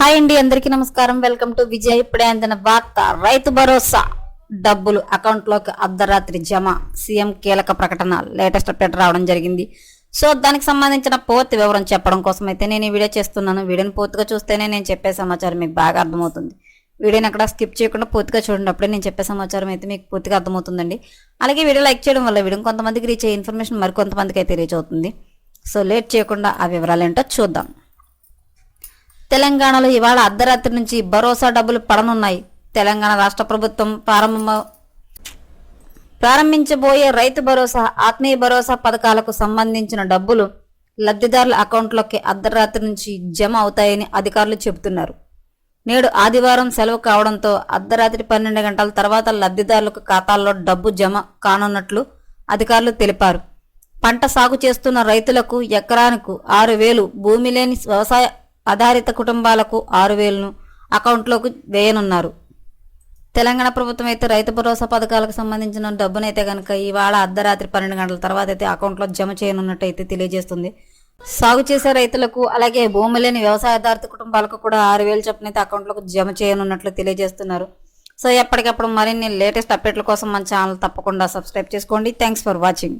Hi అండి అందరికీ నమస్కారం. Welcome to Vijay. ఇప్పుడే అందిన వార్త రైతు భరోసా. డబ్బులు అకౌంట్లోకి అర్ధరాత్రి జమ. సీఎం కీలక ప్రకటన లేటెస్ట్ అప్డేట్ రావడం జరిగింది. సో దానికి సంబంధించిన పూర్తి వివరం చెప్పడం కోసం అయితే నేను ఈ వీడియో చేస్తున్నాను. వీడియోని పూర్తిగా చూస్తేనే నేను చెప్పే సమాచారం మీకు బాగా అర్థమవుతుంది. వీడియోని అక్కడ స్కిప్ చేయకుండా పూర్తిగా చూడండి అప్పుడే నేను చెప్పే సమాచారం అయితే మీకు పూర్తిగా అర్థమవుతుందండి. అలాగే వీడియో లైక్ చేయడం వల్ల వీడియో కొంతమందికి రీచ్ అయ్యే ఇన్ఫర్మేషన్ మరికొంతమందికి అయితే రీచ్ అవుతుంది. సో లేట్ చేయకుండా ఆ వివరాలు ఏంటో చూద్దాం. తెలంగాణలో ఇవాళ అర్ధరాత్రి నుంచి భరోసా డబ్బులు పడనున్నాయి. తెలంగాణ రాష్ట్ర ప్రభుత్వం ప్రారంభ ప్రారంభించబోయే రైతు భరోసా ఆత్మీయ భరోసా పథకాలకు సంబంధించిన డబ్బులు లబ్ధిదారుల అకౌంట్లోకి అర్ధరాత్రి నుంచి జమ అవుతాయని అధికారులు చెబుతున్నారు. నేడు ఆదివారం సెలవు కావడంతో అర్ధరాత్రి పన్నెండు గంటల తర్వాత లబ్ధిదారులకు ఖాతాల్లో డబ్బు జమ కానున్నట్లు అధికారులు తెలిపారు. పంట సాగు చేస్తున్న రైతులకు ఎకరానికి ఆరు వేలు భూమి లేని వ్యవసాయ ఆధారిత కుటుంబాలకు ఆరు వేలను అకౌంట్లోకి వేయనున్నారు. తెలంగాణ ప్రభుత్వం అయితే రైతు భరోసా పథకాలకు సంబంధించిన డబ్బునైతే కనుక ఇవాళ అర్ధరాత్రి పన్నెండు గంటల తర్వాత అయితే అకౌంట్లో జమ చేయనున్నట్టు అయితే తెలియజేస్తుంది. సాగు చేసే రైతులకు అలాగే భూమి లేని వ్యవసాయదారిత కుటుంబాలకు కూడా ఆరు వేలు చొప్పున అయితే అకౌంట్లకు జమ చేయనున్నట్లు తెలియజేస్తున్నారు. సో ఎప్పటికప్పుడు మరిన్ని లేటెస్ట్ అప్డేట్ల కోసం మన ఛానల్ తప్పకుండా సబ్స్క్రైబ్ చేసుకోండి. Thanks for watching.